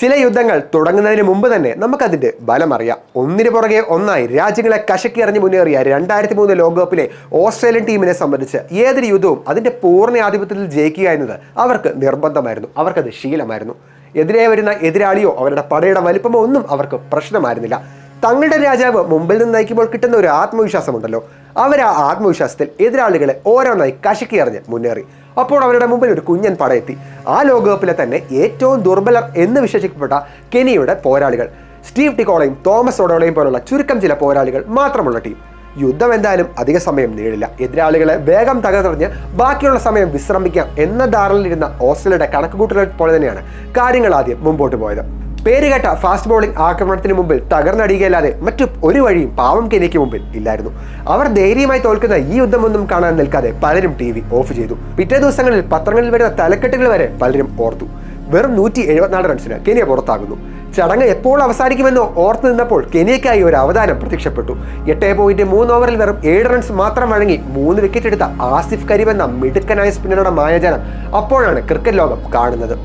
ചില യുദ്ധങ്ങൾ തുടങ്ങുന്നതിന് മുമ്പ് തന്നെ നമുക്കതിന്റെ ബലം അറിയാം ഒന്നിനു പുറകെ ഒന്നായി രാജ്യങ്ങളെ കശക്കി എറിഞ്ഞ് മുന്നേറിയ രണ്ടായിരത്തി മൂന്ന് ലോകകപ്പിലെ ഓസ്ട്രേലിയൻ ടീമിനെ സംബന്ധിച്ച് ഏതൊരു യുദ്ധവും അതിന്റെ പൂർണ ആധിപത്യത്തിൽ ജയിക്കുക എന്നത് അവർക്ക് നിർബന്ധമായിരുന്നു. അവർക്കത് ശീലമായിരുന്നു. എതിരെ വരുന്ന എതിരാളിയോ അവരുടെ പടയുടെ വലിപ്പമോ ഒന്നും അവർക്ക് പ്രശ്നമായിരുന്നില്ല. തങ്ങളുടെ രാജാവ് മുമ്പിൽ നിന്ന് നയിക്കുമ്പോൾ കിട്ടുന്ന ഒരു ആത്മവിശ്വാസമുണ്ടല്ലോ. അവർ ആ ആത്മവിശ്വാസത്തിൽ എതിരാളികളെ ഓരോന്നായി കശക്കി എറിഞ്ഞ് മുന്നേറി. അപ്പോൾ അവരുടെ മുമ്പിൽ ഒരു കുഞ്ഞൻ പടയെത്തി. ആ ലോകകപ്പിലെ തന്നെ ഏറ്റവും ദുർബലർ എന്ന് വിശേഷിക്കപ്പെട്ട കെനിയുടെ പോരാളികൾ. സ്റ്റീവ് ടിക്കോളയും തോമസ് ഒഡോളയും പോലുള്ള ചുരുക്കം ചില പോരാളികൾ മാത്രമുള്ള ടീം. യുദ്ധം എന്തായാലും അധിക സമയം നീളില്ല. എതിരാളികളെ വേഗം തകർത്തെറിഞ്ഞ് ബാക്കിയുള്ള സമയം വിശ്രമിക്കാം എന്ന ധാരണയിലിരുന്ന ഓസ്ട്രേലിയയുടെ കണക്കുകൂട്ടലുകൾ പോലെ തന്നെയാണ് കാര്യങ്ങൾ ആദ്യം മുമ്പോട്ട് പോയത്. പേരുകേട്ട ഫാസ്റ്റ് ബോളിംഗ് ആക്രമണത്തിന് മുമ്പിൽ തകർന്നടിയുകയല്ലാതെ മറ്റു ഒരു വഴിയും പാവം കെനിക്ക് മുമ്പിൽ ഇല്ലായിരുന്നു. അവർ ധൈര്യമായി തോൽക്കുന്ന ഈ യുദ്ധമൊന്നും കാണാൻ നിൽക്കാതെ പലരും ടി വി ഓഫ് ചെയ്തു. പിറ്റേ ദിവസങ്ങളിൽ പത്രങ്ങളിൽ വരുന്ന തലക്കെട്ടുകൾ വരെ പലരും ഓർത്തു. വെറും നൂറ്റി എഴുപത്തിനാല് റൺസിന് കെനിയ പുറത്താകുന്നു. ചടങ്ങ് എപ്പോൾ അവസാനിക്കുമെന്നോ ഓർത്തു നിന്നപ്പോൾ കെനിയയ്ക്കായി ഒരു അവതാരം പ്രത്യക്ഷപ്പെട്ടു. എട്ട് പോയിന്റ് മൂന്ന് ഓവറിൽ വെറും ഏഴ് റൺസ് മാത്രം വഴങ്ങി മൂന്ന് വിക്കറ്റ് എടുത്ത ആസിഫ് കരീം എന്ന മിടുക്കനായ സ്പിന്നറുടെ മായജാലം അപ്പോഴാണ് ക്രിക്കറ്റ് ലോകം കാണുന്നത്.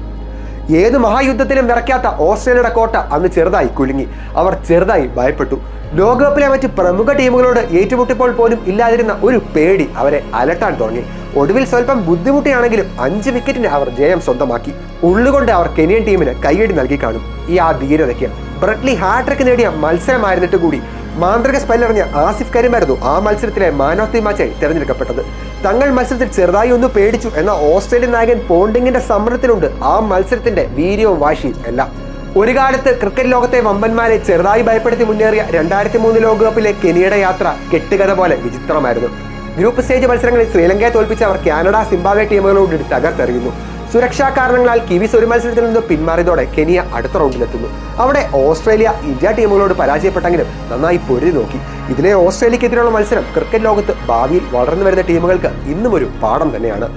ഏത് മഹായുദ്ധത്തിലും വിറയ്ക്കാത്ത ഓസ്ട്രേലിയയുടെ കോട്ട അന്ന് ചെറുതായി കുലുങ്ങി. അവർ ചെറുതായി ഭയപ്പെട്ടു. ലോകകപ്പിലെ മറ്റ് പ്രമുഖ ടീമുകളോട് ഏറ്റുമുട്ടിപ്പോൾ പോലും ഇല്ലാതിരുന്ന ഒരു പേടി അവരെ അലട്ടാൻ തുടങ്ങി. ഒടുവിൽ സ്വല്പം ബുദ്ധിമുട്ടിയാണെങ്കിലും അഞ്ച് വിക്കറ്റിന് അവർ ജയം സ്വന്തമാക്കി. ഉള്ളുകൊണ്ട് അവർ കെനിയൻ ടീമിന് കൈയടി നൽകി കാണും. ഈ ആ ധീരതയ്ക്ക് ബ്രഡ്ലി ഹാട്രിക്ക് നേടിയ മത്സരമായിരുന്നിട്ട് കൂടി. മാന്ത്രിക സ്പെല്ലെറിഞ്ഞ ആസിഫ് കരീമായിരുന്നു ആ മത്സരത്തിലെ മാൻ ഓഫ് ദി മാച്ചായി തിരഞ്ഞെടുക്കപ്പെട്ടത്. തങ്ങൾ മത്സരത്തിൽ ചെറുതായി ഒന്ന് പേടിച്ചു എന്ന ഓസ്ട്രേലിയൻ നായകൻ പോണ്ടിങ്ങിന്റെ സമ്മർദ്ദത്തിലുണ്ട് ആ മത്സരത്തിന്റെ വീര്യവും വാശി എല്ലാം. ഒരു കാലത്ത് ക്രിക്കറ്റ് ലോകത്തെ വമ്പന്മാരെ ചെറുതായി ഭയപ്പെടുത്തി മുന്നേറിയ രണ്ടായിരത്തി മൂന്ന് ലോകകപ്പിലെ കെനിയുടെ യാത്ര കെട്ടുകഥ പോലെ വിചിത്രമായിരുന്നു. ഗ്രൂപ്പ് സ്റ്റേജ് മത്സരങ്ങളിൽ ശ്രീലങ്കയെ തോൽപ്പിച്ച് അവർ കാനഡ സിംബാബ്വെ ടീമുകളോട് തകർത്തെറിയുന്നു സുരക്ഷാ കാരണങ്ങളാൽ കിവിസ് ഒരു മത്സരത്തിൽ നിന്ന് പിന്മാറിയതോടെ കെനിയ അടുത്ത റൗണ്ടിലെത്തുന്നു. അവിടെ ഓസ്ട്രേലിയ ഇന്ത്യ ടീമുകളോട് പരാജയപ്പെട്ടെങ്കിലും നന്നായി പൊരുതി നോക്കി. ഇതിലെ ഓസ്ട്രേലിയക്കെതിരെയുള്ള മത്സരം ക്രിക്കറ്റ് ലോകത്ത് ഭാവിയിൽ വളർന്നു വരുന്ന ടീമുകൾക്ക് ഇന്നും ഒരു പാഠം തന്നെയാണ്.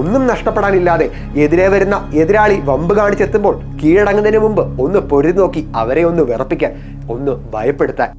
ഒന്നും നഷ്ടപ്പെടാനില്ലാതെ എതിരെ വരുന്ന എതിരാളി വമ്പ് കാണിച്ചെത്തുമ്പോൾ കീഴടങ്ങുന്നതിന് മുമ്പ് ഒന്ന് പൊരുതി നോക്കി അവരെ ഒന്ന് വിറപ്പിക്കാൻ ഒന്ന് ഭയപ്പെടുത്താൻ